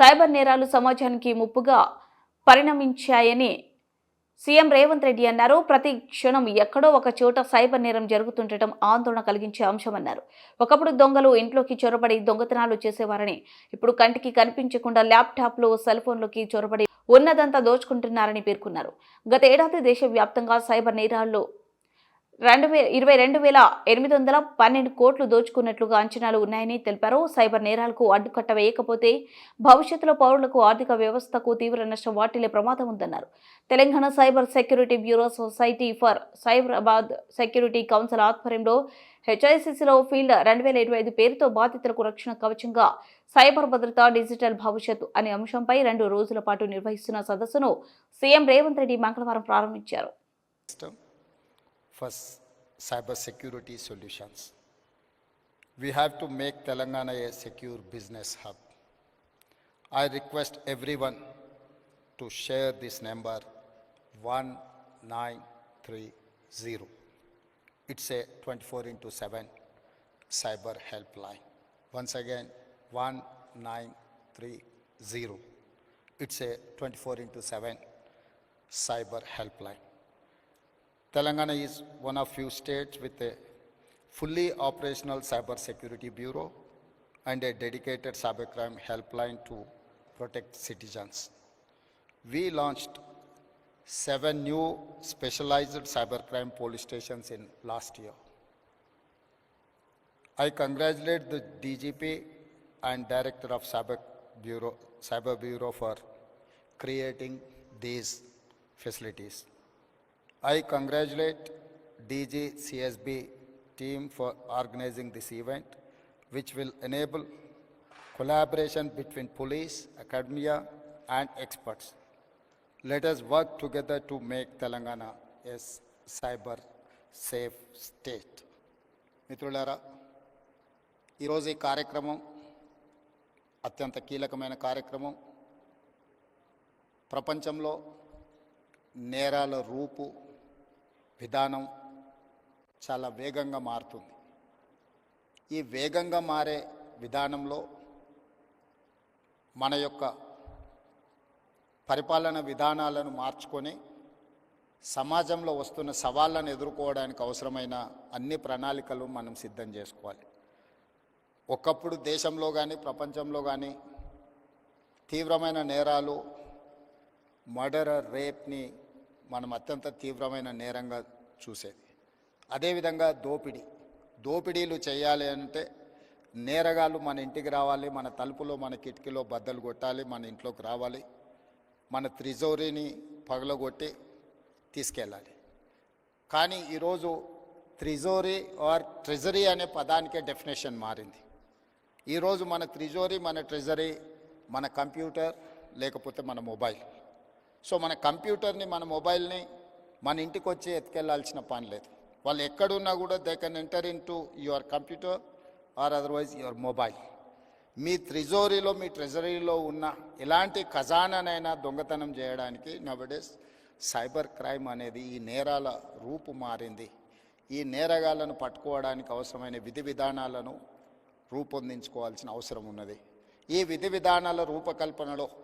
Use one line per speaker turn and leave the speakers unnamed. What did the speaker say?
Cyber నేరాలు సమాజానికి ముప్పుగా పరిణమించాయని సీఎం రేవంత్ రెడ్డి అన్నారు. ప్రతి క్షణం ఎక్కడో ఒక చోట సైబర్ నేరం జరుగుతుండటం ఆందోళన కలిగించే అంశమన్నారు. ఒకప్పుడు దొంగలు ఇంట్లోకి చొరబడి దొంగతనాలు చేసేవారని ఇప్పుడు కంటికి కనిపించకుండా ల్యాప్టాప్లు సెల్ ఫోన్లోకి చొరబడి ఉన్నదంతా దోచుకుంటున్నారని పేర్కొన్నారు. గత ఏడాది దేశవ్యాప్తంగా సైబర్ నేరాల్లో రెండు వే ఇరవై రెండు వేల ఎనిమిది వందల పన్నెండు కోట్లు దోచుకున్నట్లుగా అంచనాలు ఉన్నాయని తెలిపారు. సైబర్ నేరాలకు అడ్డుకట్ట వేయకపోతే భవిష్యత్తులో పౌరులకు ఆర్థిక వ్యవస్థకు తీవ్ర నష్టం వాటిల్లే ప్రమాదం ఉందన్నారు. Telangana cyber security bureau society for Cyberabad security council ఆధ్వర్యంలో హెచ్ఐసిసిలో ఫీల్డ్ రెండు వేల ఇరవై ఐదు పేరుతో బాధితులకు రక్షణ కవచంగా సైబర్ భద్రత డిజిటల్ భవిష్యత్తు అనే అంశంపై రెండు రోజుల పాటు నిర్వహిస్తున్న సదస్సును సీఎం రేవంత్ రెడ్డి మంగళవారం ప్రారంభించారు.
For s- cyber security solutions. We have to make Telangana a secure business hub. I request everyone to share this number 1930. It's a 24 into 7 cyber helpline. Once again, 1930. It's a 24 into 7 cyber helpline. Telangana is one of few states with a fully operational cyber security bureau and a dedicated cybercrime helpline to protect citizens. We launched seven new specialized cybercrime police stations in last year. I congratulate the DGP and Director of Cyber Bureau, Cyber Bureau for creating these facilities. I congratulate DG CSB team for organizing this event, which will enable collaboration between police, academia, and experts. Let us work together to make Telangana a s- cyber safe state. మిత్రులారా ఈరోజు ఈ కార్యక్రమం అత్యంత కీలకమైన కార్యక్రమం ప్రపంచంలో నేరాల రూపు విధానం చాలా వేగంగా మారుతుంది. ఈ వేగంగా మారే విధానంలో మన యొక్క పరిపాలన విధానాలను మార్చుకొని సమాజంలో వస్తున్న సవాళ్ళను ఎదుర్కోవడానికి అవసరమైన అన్ని ప్రణాళికలు మనం సిద్ధం చేసుకోవాలి. ఒకప్పుడు దేశంలో కానీ ప్రపంచంలో కానీ తీవ్రమైన నేరాలు మర్డర్ రేప్ని మనం అత్యంత తీవ్రమైన నేరంగా చూసేది. అదేవిధంగా దోపిడీ. దోపిడీలు చేయాలి అంటే నేరగాళ్ళు మన ఇంటికి రావాలి మన తలుపులో మన కిటికీలో బద్దలు కొట్టాలి మన ఇంట్లోకి రావాలి మన త్రిజోరీని పగలగొట్టి తీసుకెళ్ళాలి. కానీ ఈరోజు త్రిజోరీ ఆర్ ట్రెజరీ అనే పదానికే డెఫినేషన్ మారింది. ఈరోజు మన త్రిజోరీ మన ట్రెజరీ మన కంప్యూటర్ లేకపోతే మన మొబైల్. సో మన కంప్యూటర్ని మన మొబైల్ని మన ఇంటికి వచ్చి ఎత్తుకెళ్ళాల్సిన పని లేదు. వాళ్ళు ఎక్కడున్నా కూడా they can enter in to your computer or otherwise your mobile మీ త్రిజోరీలో మీ ట్రెజరీలో ఉన్న ఎలాంటి ఖజానానైనా దొంగతనం చేయడానికి నవడేస్ సైబర్ క్రైమ్ అనేది ఈ నేరాల రూపు మారింది. ఈ నేరగాళ్ళను పట్టుకోవడానికి అవసరమైన విధి విధానాలను రూపొందించుకోవాల్సిన అవసరం ఉన్నది. ఈ విధి విధానాల రూపకల్పనలో